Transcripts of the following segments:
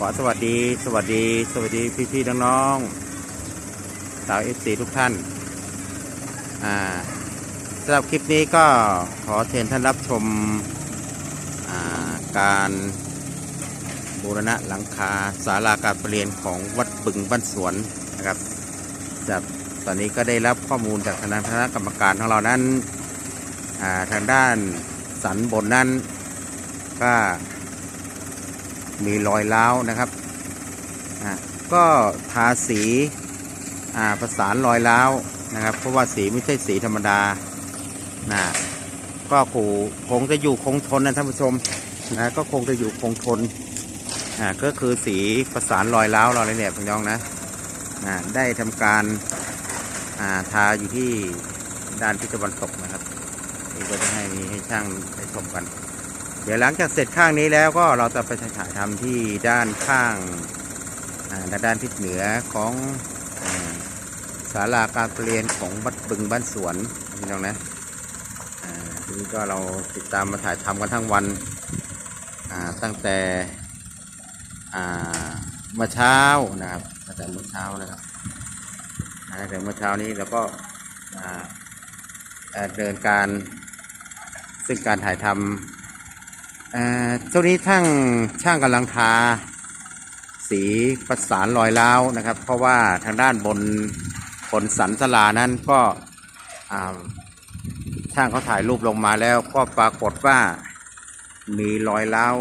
ขอสวัสดี สวัสดี สวัสดีพี่พี่ๆน้องๆสาวเอฟซีทุกท่าน อ่าสำหรับคลิปนี้ก็ขอเชิญท่านรับชม อ่า การบูรณะหลังคาศาลาการประเรียนของวัดบึงบ้านสวนนะครับจากตอนนี้ก็ได้รับข้อมูลจากทางคณะกรรมการของเรานั้นอ่าทางด้านสันบนนั้นก็ มีรอยร้าวนะครับก็ทาสีาประสานรอยร้าวนะครับ เพราะว่าสีไม่ใช่สีธรรมดานะก็คงคงจะอยู่คงทนนะท่านผู้ชมนะก็คงจะอยู่คงทนอ่าก็คือสีประสานรอยร้าวเราเลยเนี่ยพี่น้องนะอ่าได้ทำการอ่าทาอยู่ที่ด้านทิศตะวันตกนะครับนี่ก็จะให้ให้ช่างได้ชมกัน เดี๋ยวหลังจากเสร็จข้างนี้แล้วก็เราจะไปถ่ายทำที่ด้านข้างอ่าด้านทิศเหนือของศาลาการประเรียนของวัดบึงบ้านสวนพี่น้องนะทีนี้ก็เราติดตามมาถ่ายทำกันทั้งวันตั้งแต่เมื่อเช้านะครับตั้งแต่เมื่อเช้านะครับตั้งแต่เมื่อเช้านี้แล้วก็เดินการซึ่งการถ่ายทำ ช่วงนี้ช่างช่างกำลังทา สีประสานรอยร้าวนะครับ เพราะว่าทางด้านบนบนสันสลานั้นก็ช่างเขาถ่ายรูปลงมาแล้วก็ปรากฏว่ามีรอยร้าว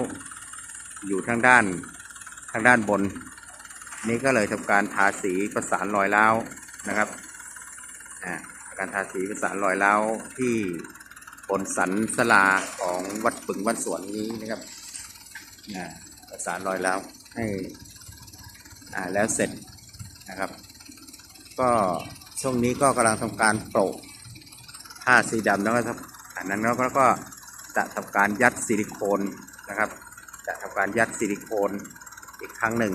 อยู่ทางด้านทางด้านบน นี้ก็เลยทำการทาสีประสานรอยร้าวนะครับการทาสีประสานรอยร้าวที่ บนสันสลาของวัดปึงวัดสวนนี้นะครับอ่าประสานรอยแล้วให้อ่าแล้วเสร็จนะครับ ก็ช่วงนี้ก็กำลังทำการโปะผ้าสีดำแล้วก็ครับอันนั้นแล้วก็ก็จะทำการยัดซิลิโคนนะครับ จะทำการยัดซิลิโคนอีกครั้งหนึ่ง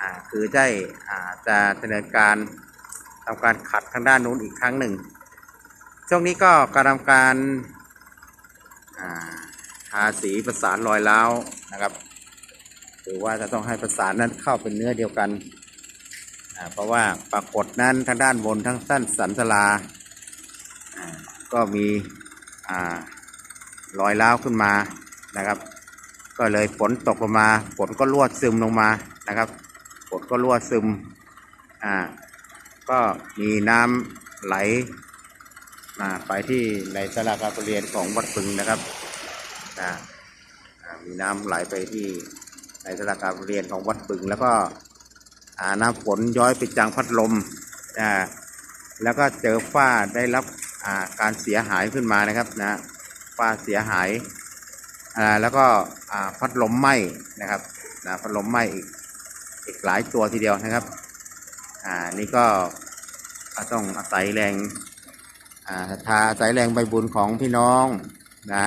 อ่าคือได้อ่าจะดำเนินการทำการขัดทางด้านนู้นอีกครั้งหนึ่ง ช่วงนี้ก็กำลังการอ่าทาสีประสานรอยร้านะครับหรือว่าจะต้องให้ประสานนั้นเข้าเป็นเนื้อเดียวกัน เพราะว่าปรากฏนั้นทางด้านบนทั้งสั้นสันสลา ก็มีรอยร้าขึ้นมานะครับ ก็เลยฝนตกลงมาฝนก็รั่วซึมลงมานะครับฝนก็รั่วซึมอ่าก็มีน้ำไหล ไปที่ในสลาการประเรียนของวัดปึงนะครับอ่าอ่ามีน้ำไหลไปที่ในสลาการประเรียนของวัดปึง แล้วก็น้ำฝนย้อยไปจังพัดลมอ่าแล้วก็เจอฝ้าได้รับาการเสียหายขึ้นมานะครับนะฝ้าเสียหายแล้วก็พัดลมไหม้นะครับนะพัดลมไหม้อีกอีกหลายตัวทีเดียวนะครับอ่านี่ก็ต้องอาศัยแรง อ่าทาสายแรงใบบุญของพี่น้องนะ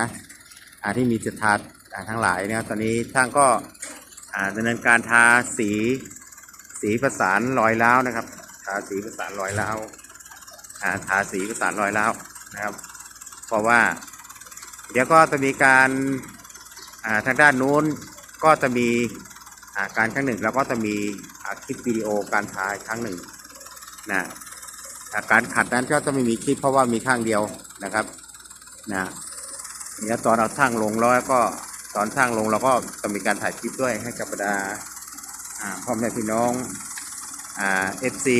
อาที่มีศรัทธาอาทั้งหลายนะครับตอนนี้ช่างก็อาดำเนินการทาสีสีประสานรอยร้าวนะครับ ทาสีประสานรอยร้าวอ่าทาสีประสานรอยร้าวนะครับ เพราะว่า เดี๋ยวก็จะมีการอาทางด้านนู้นก็จะมีอาการครั้งหนึ่ง แล้วก็จะมีคลิปวิดีโอการทาครั้งหนึ่งนะ อ่าการขัดนั้นก็จะไม่มีคลิปเพราะว่ามีข้างเดียวนะครับนะเนี่ยตอนเอาช่างลงแล้วก็ตอนช่างลงเราก็จะมีการถ่ายคลิปด้วยให้กับบรรดาพ่อแม่พี่น้องเอฟซี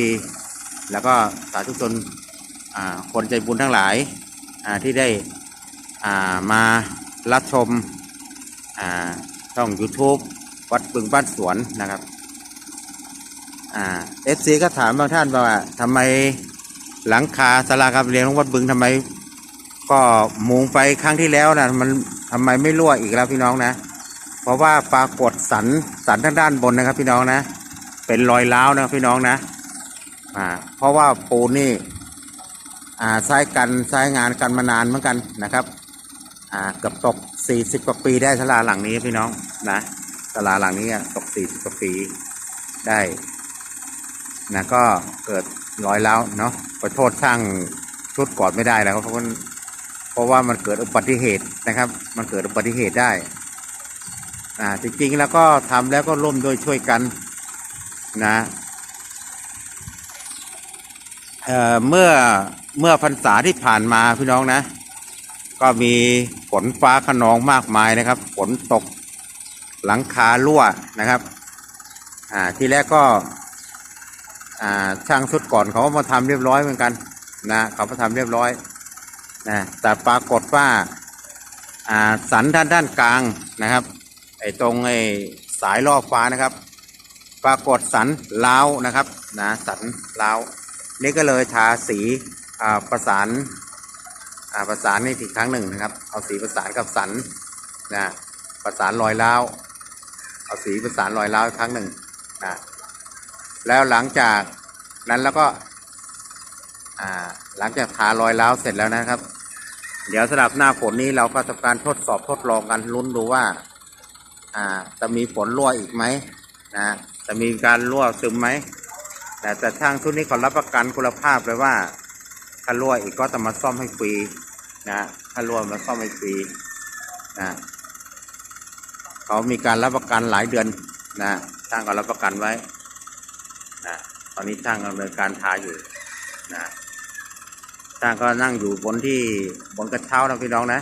แล้วก็สาธุชนคนใจบุญทั้งหลายที่ได้มารับชมช่อง YouTube วัดบึงบ้านสวนนะครับเอฟซีก็ถามบางท่านว่าทำไม หลังคาสลาการเรียนของวัดบึงทำไม ก็มุงไปครั้งที่แล้วนะมันทำไมไม่รั่วอีกแล้วพี่น้องนะ เพราะว่าปรากฏสันสันทางด้านบนนะครับ พี่น้องนะ เป็นรอยร้าวนะพี่น้องนะอ่าเพราะว่าปูนนี่อ่าใช้กันใช้งานกันมานานเหมือนกันนะครับอ่าเกือบตกสี่สิบกว่าปีได้สลาหลังนี้พี่น้องนะสลาหลังนี้อะตกสี่สิบกว่าปีได้ นะก็เกิดรอยแล้วเนาะไปโทษช่างชุดก่อนไม่ได้แล้วเพราะเพราะว่ามันเกิดอุบัติเหตุนะครับ มันเกิดอุบัติเหตุได้อ่าจริงๆแล้วก็ทำแล้วก็ร่วมโดยช่วยกันนะเอ่อเมื่อเมื่อพรรษาที่ผ่านมาพี่น้องนะ ก็มีฝนฟ้าขนองมากมายนะครับฝนตกหลังคารั่วนะครับ อ่า ทีแรกก็ ช่างชุดก่อนเขาก็มาทำเรียบร้อยเหมือนกันนะเขามาทำเรียบร้อยนะแต่ปรากฏว่าสันด้านด้านกลางนะครับไอ้ตรงไอ้สายล่อฟ้านะครับ ปรากฏสันล้าวนะครับนะสันล้าวนี่ก็เลยทาสีาประสานาประสานนี่อีกครั้งหนึ่งนะครับ เอาสีประสานกับสันนะประสานรอยร้าวเอาสีประสานรอยร้าวอีกครั้งหนึ่งนะ แล้วหลังจากนั้นแล้วก็หลังจากทารอยร้าวเสร็จแล้วนะครับ เดี๋ยวสำหรับหน้าฝนนี้เราก็ทำการทดสอบทดลองกันลุ้นดูว่าจะมีฝนรั่วอีกไหมนะจะมีการรั่วซึมไหมแต่แต่ทางชุดนี้ขอรับประกันคุณภาพเลยว่าถ้ารั่วอีกก็จะมาซ่อมให้ฟรีนะถ้ารั่วมาซ่อมให้ฟรีนะเขามีการรับประกันหลายเดือนนะช่างก็รับประกันไว้ นะตอนนี้ช่างดำเนินการทาอยู่นะช่างก็นั่งอยู่บนที่บนกระเช้านะพี่น้องนะ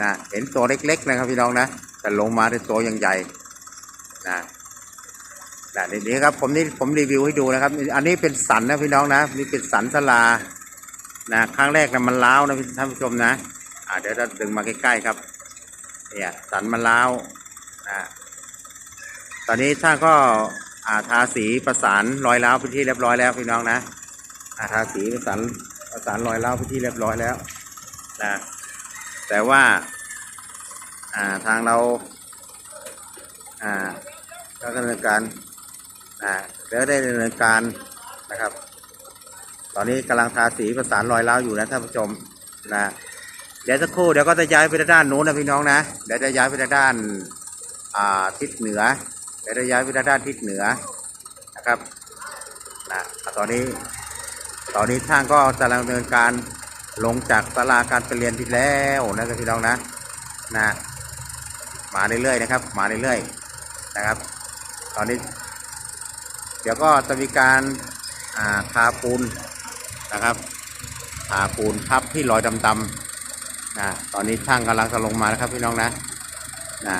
นะเห็นตัวเล็กๆนะครับพี่น้องนะแต่ลงมาในตัวยังใหญ่นะนะนี้ครับผมนี่ผมรีวิวให้ดูนะครับ อันนี้เป็นสันนะพี่น้องนะนี่เป็นสันสลานะครั้งแรกนะมันล้าวนะท่านผู้ชมนะอ่าเดี๋ยวเราดึงมาใกล้ๆครับ เนี่ยสันมันล้าวนะตอนนี้ช่างก็ ทาสีประสานรอยล้าวไปนที่เรียบร้อยแล้วพี่น้องนะอาทาสีประสานประสานรอยล้าวไปนที่เรียบร้อยแล้วนะแต่ว่าอ่าทางเราอ่าก็ดำเนินการอ่าเดี๋ยวได้ดำเนินการนะครับ ตอนนี้กำลังทาสีประสานรอยร้าวอยู่นะท่านผู้ชมนะเดี๋ยวสักครู่เดี๋ยวก็จะย้ายไปด้านโน้นนะพี่น้องนะเดี๋ยวจะย้ายไปด้านอ่าทิศเหนือ เดี๋ยะย้ายไปด้านทิศเหนือนะครับนะตอนนี้ ตอนนี้ช่างก็กำลังดำเนินการลงจากศาลาการปเรียนที่แล้วนะครับพี่น้องนะนะมาเรื่อยๆนะครับ มาเรื่อยๆนะครับ ตอนนี้ เดี๋ยวก็จะมีการอาทาปูนนะครับทาปูนทับที่รอยดำๆนะตอนนี้ช่างกำลังจะลงมานะครับพี่น้องนะนะ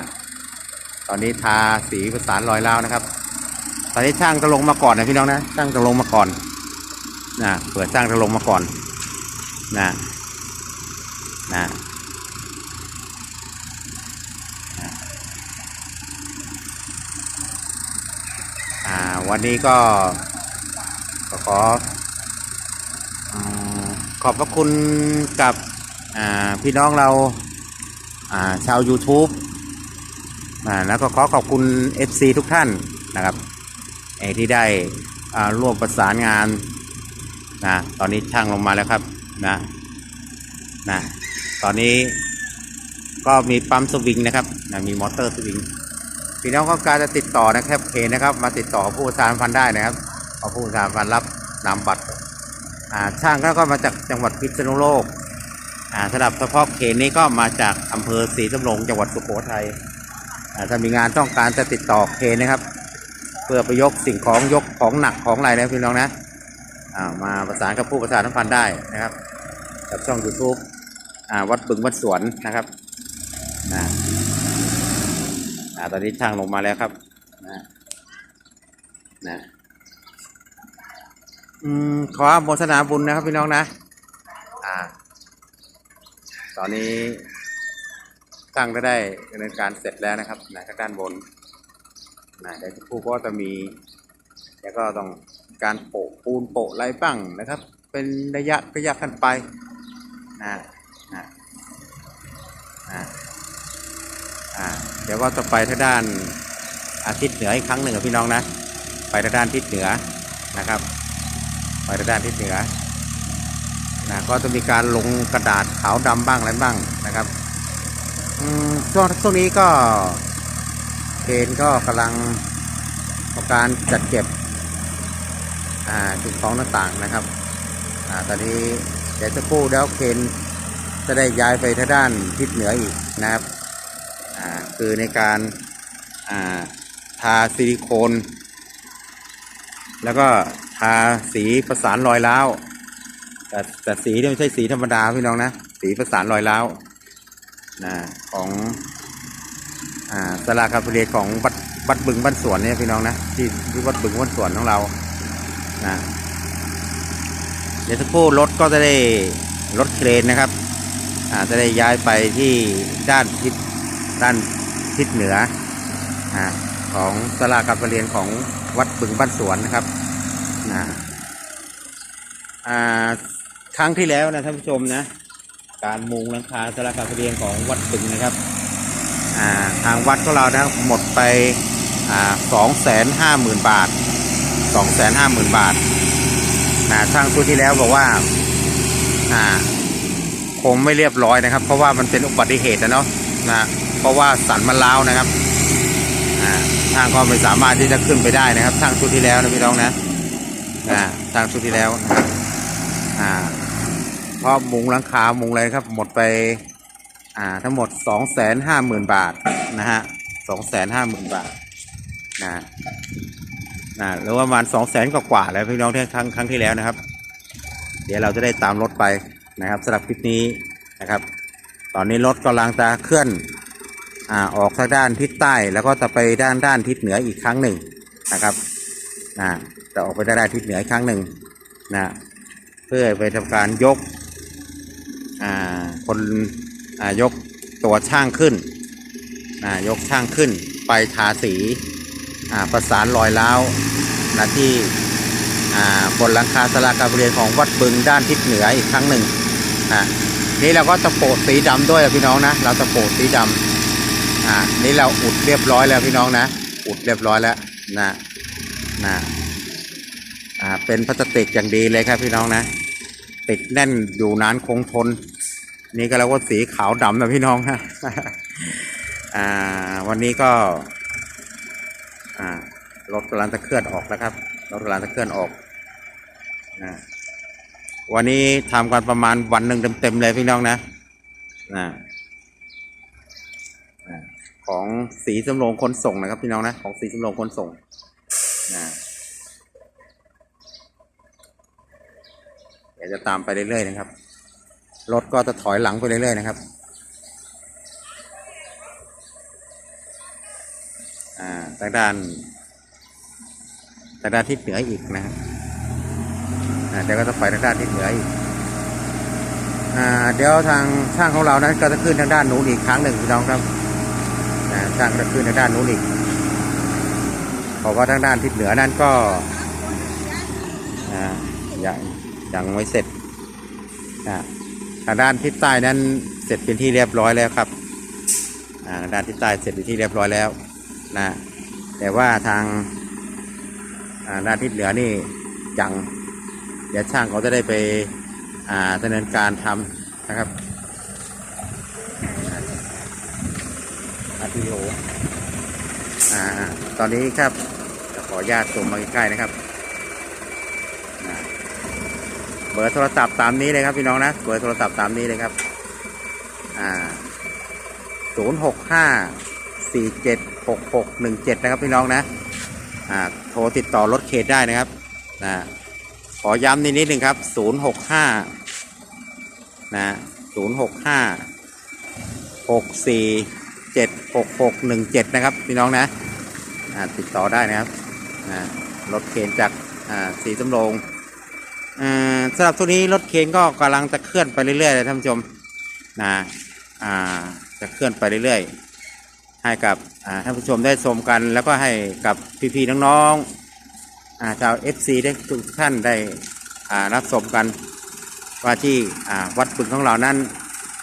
อนนี้ทาสีประสานรอยร้าวนะครับ ตอนนี้ช่างจะลงมาก่อนนะพี่น้องนะช่างจะลงมาก่อนนะเผื่อช่างจะลงมาก่อนนะนะวันนี้ก็ขอขอบพระคุณกับพี่น้องเราชาว YouTube แล้วก็ขอขอบคุณ FC ทุกท่านนะครับเอที่ได้ร่วมประสานงานนะตอนนี้ช่างลงมาแล้วครับนะนะตอนนี้ก็มีปั๊มสวิงนะครับนะมีมอเตอร์สวิงพี่น้องต้องการจะติดต่อนะครับเพจนะครับ มาติดต่อผู้สานพันได้นะครับเอาผู้สานพันรับนำบัตรช่างก็ก็มาจากจังหวัดพิษณุโลกสำหรับเฉพาะเขตนี้ก็มาจากอำเภอศรีสำโรงจังหวัดสุโขทัย ถ้ามีงานต้องการจะติดต่อเขตนะครับ เพื่อไปยกสิ่งของยกของหนักของอะไรนะพี่น้องนะามาประสานกับผู้ประสานพันธุ์ได้นะครับกับช่อง YouTube วัดบึงวัดสวนนะครับนะอ่าตอนนี้ช่างลงมาแล้วครับนะนะอขอโมทนาบุญนะครับพี่น้องนะ อ่า ตอนนี้ ช่างได้ดำเนินการเสร็จแล้วนะครับนะทางด้านบนนะเดี๋ยวผู้ก็จะมี แล้วก็ต้องการโปะปูนโปะไรบ้างนะครับ เป็นระยะระยะกันไปนะนะนะอ่าเดี๋ยวก็จะไปทางด้านอาทิตย์เหนืออีกครั้งหนึ่งพี่น้องนะ ไปทางด้านทิศเหนือนะครับ ไปทางด้านทิศเหนือนะก็จะมีการลงกระดาษขาวดำบ้างอะไรบ้างนะครับ ช่วงช่วงนี้ก็เคนก็กำลังทำการจัดเก็บอ่าสิ่งของต่างๆนะครับอ่าตอนนี้เดี๋ยวจะกู้แล้วเคนจะได้ย้ายไปทางด้านทิศเหนืออีกนะครับอ่าคือในการอ่าทาซิลิโคน แล้วก็ทาสีประสานรอยร้าวแต่แต่สีนี่ไม่ใช่สีธรรมดาพี่น้องนะ สีประสานรอยร้าว นะของอ่าสลาคาเฟเรียของวัดวัดบึงบ้านสวนเนี่ยพี่น้องนะที่ที่วัดบึงบ้านสวนของเรานะเดี๋ยวสักครู่รถก็จะได้รถเครนนะครับอาจะได้ย้ายไปที่ด้านทิศด้านทิศเหนืออของสลาการประเรียนของวัดบึงบ้านสวนนะครับนะครั้งที่แล้วนะท่านผู้ชมนะ การมุงหลังคาสลาการเรียนของวัดบึงนะครับาทางวัดของเรานะหมดไปสองแสนห้าหมื่นบาทสองแสนห้าหมื่นบาทนะช่างชุดที่แล้วบอกว่าคงไม่เรียบร้อยนะครับ เพราะว่ามันเป็นอุบัติเหตุนะเนาะนะเพราะว่าสันมันล้าวนะครับทางก็ไม่สามารถที่จะขึ้นไปได้นะครับช่างชุดที่แล้วนะพี่น้องนะอ่าช่างชุดที่แล้วนะครับ เพราะมุงหลังคา มุงอะไรครับ หมดไป อ่า ทั้งหมดสองแสนห้าหมื่นบาทนะฮะสองแสนห้าหมื่นบาทนะนะหรือว่าประมาณสองแสนกว่าๆแล้วพี่น้องที่ครั้งครั้งที่แล้วนะครับ เดี๋ยวเราจะได้ตามรถไปนะครับสำหรับคลิปนี้นะครับ ตอนนี้รถกำลังจะเคลื่อนอ่าออกทางด้านทิศใต้ แล้วก็จะไปด้านด้านทิศเหนืออีกครั้งหนึ่งนะครับนะจะออกไปด้านด้ทิศเหนืออีกครั้งหนึ่งนะเพื่อไปทำการยก คนยกตัวช่างขึ้น ยกช่างขึ้นไปทาสีประสานรอยร้าวนะที่บนหลังคาสลาการะเรียนของวัดบึงด้านทิศเหนืออีกครั้งหนึ่งนี่เราก็จะโปะสีดำด้วยพี่น้องนะ เราจะโปะสีดำอ่านี่เราอุดเรียบร้อยแล้วพี่น้องนะ อุดเรียบร้อยแล้วนะนะอ่าเป็นพลาสติกอย่างดีเลยครับพี่น้องนะ ติดแน่นอยู่นานคงทน นี่ก็แล้วว่าสีขาวดำนะพี่น้องฮะอ่า วันนี้ก็ อ่ารถกำลังจะเคลื่อนออกแล้วครับรถกำลังจะเคลื่อนออกนะวันนี้ทำกันประมาณวันหนึ่งเต็มๆเลยพี่น้องนะนะอ่าของสีสำโรงขนส่งนะครับพี่น้องนะ ของสีสำโรงขนส่งนะเดี๋ยวจะตามไปเรื่อยๆนะครับ รถก็จะถอยหลังไปเรื่อยๆนะครับอ่าทางด้านทางด้านทิศเหนืออีกนะครับเดี๋ยวก็จะไปทางด้านทิศเหนืออีกอ่าเดี๋ยวทางช่างของเรานั้นก็จะขึ้นทางด้านนู้นอีกครั้งหนึ่งพี่น้องครับช่างก็จะขึ้นทางด้านนู้นอีกเพราะว่าทางด้านทิศเหนือนั้นก็อ่ายังยังไม่เสร็จอ่า ทางด้านทิศใต้นั้นเสร็จเป็นที่เรียบร้อยแล้วครับทางด้านทิศใต้เสร็จเป็นที่เรียบร้อยแล้วนะแต่ว่าทางด้านทิศเหนือนี่ยังเดี๋ยวช่างเขาจะได้ไปดำเนินการทำนะครับอาทิโอตอนนี้ครับจะขออนุญาตส่งมาใกล้ๆนะครับ เบอร์โทรศัพท์ตามนี้เลยครับพี่น้องนะ เบอร์โทรศัพท์ตามนี้เลยครับ อ่าศูนย์หกห้าสี่เจ็ดหกหกหนึ่งเจ็ดนะครับพี่น้องนะ อ่า โทรติดต่อรถเขตได้นะครับ นะ ขอย้ำนิดนิดหนึ่งครับศูนย์หกห้านะศูนย์หกห้าหกสี่เจ็ดหกหกหนึ่งเจ็ดนะครับพี่น้องนะ อ่า ติดต่อได้นะครับ อ่ารถเขนจาก อ่า สีสำโรง สำหรับตัวนี้รถเคนก็กำลังจะเคลื่อนไปเรื่อยๆเลยท่านผู้ชมนะจะเคลื่อนไปเรื่อยๆ ให้กับท่านผู้ชมได้ชมกัน แล้วก็ให้กับพี่ๆน้องๆอ่าชาว FC ได้ทุกท่านได้รับชมกัน ว่าที่วัดบึงของเรานั้น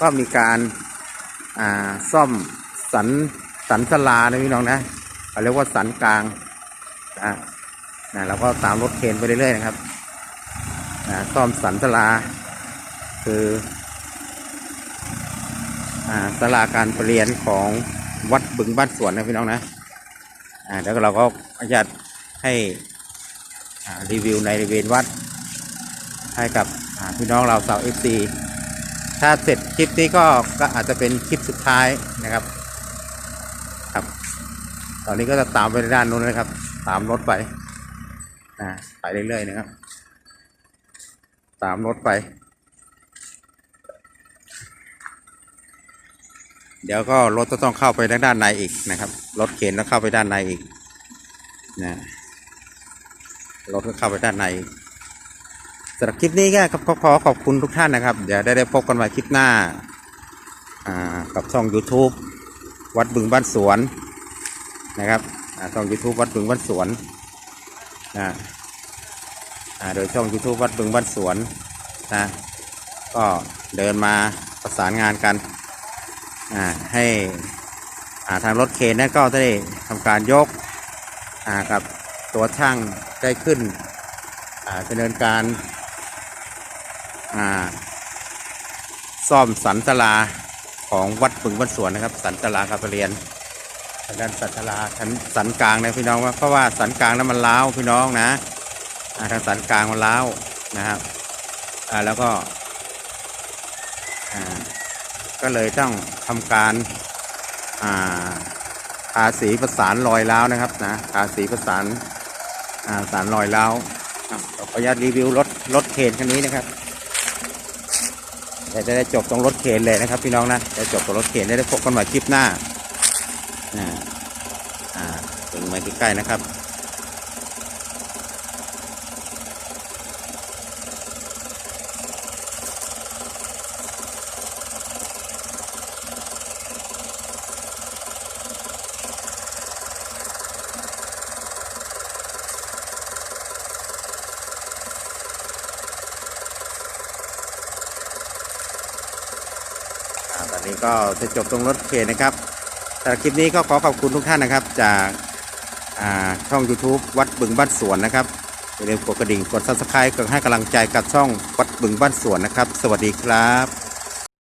ก็มีการาซ่อมสันสันสลานะพี่น้องนะเขาเรียกว่าสันกลางนะเราก็ตามรถเคนไปเรื่อยๆนะครับ นะซ่อมสันสลา คืออ่าสลาการประเรียนของวัดบึงบ้านสวนนะพี่น้องนะอ่าแล้วเราก็อนุญาตให้รีวิวในบริเวณวัด ให้กับพี่น้องเราสาวเอฟซีถ้าเสร็จคลิปนี้ก็ก็อาจจะเป็นคลิปสุดท้ายนะครับครับ ตอนนี้ก็จะตามไปด้านนู้นนะครับ ตามรถไปอ่าไปเรื่อยๆนะครับ ตามรถไป เดี๋ยวก็รถจะต้องเข้าไปด้านในอีกนะครับ รถเข็นต้องเข้าไปด้านในอีกนะรถก็เข้าไปด้านในสำหรับคลิปนี้ก็ครับขอขอบคุณทุกท่านนะครับ เดี๋ยวได้ได้พบกันใหม่คลิปหน้าอ่ากับช่อง YouTube วัดบึงบ้านสวนนะครับช่อง YouTube วัดบึงบ้านสวนนะ โดยช่อง YouTube วัดบึงบ้านสวนนะก็เดินมาประสานงานกันให้ทางรถเคนนั้นก็ได้ทำการยกกับตัวช่างได้ขึ้นดำเนินการาซ่อมสันตลาของวัดปึงวัดสวนนะครับ สันตลาครับเรียนด้านสันตลาทันสันกลางนะพี่น้องว่าเพราะว่าสันกลางนั้นมันล้าวพี่น้องนะ ทางสันกลางมันล้าวนะครับแล้วก็ก็เลยต้องทำการทาสีประสานรอยร้าวนะครับนะทาสีประสานาสารรอยร้าวขออนุญาตรีวิวรถรถเคนคันนี้นะครับเดี๋ยวจะได้จบตรงรถเคนเลยนะครับ พี่น้องนะจะจบตรงรถเคนได้พบกันใหม่คลิปหน้าอ่าอ่าถึงมาใกล้ๆนะครับ ก็จะจบตรงรถเคนนะครับสำหรับคลิปนี้ก็ขอขอบคุณทุกท่านนะครับ จากช่อง YouTube วัดบึงบ้านสวนนะครับอย่าลืมกดกระดิ่งกด subscribe กดให้กำลังใจกับช่องวัดบึงบ้านสวนนะครับ สวัสดีครับ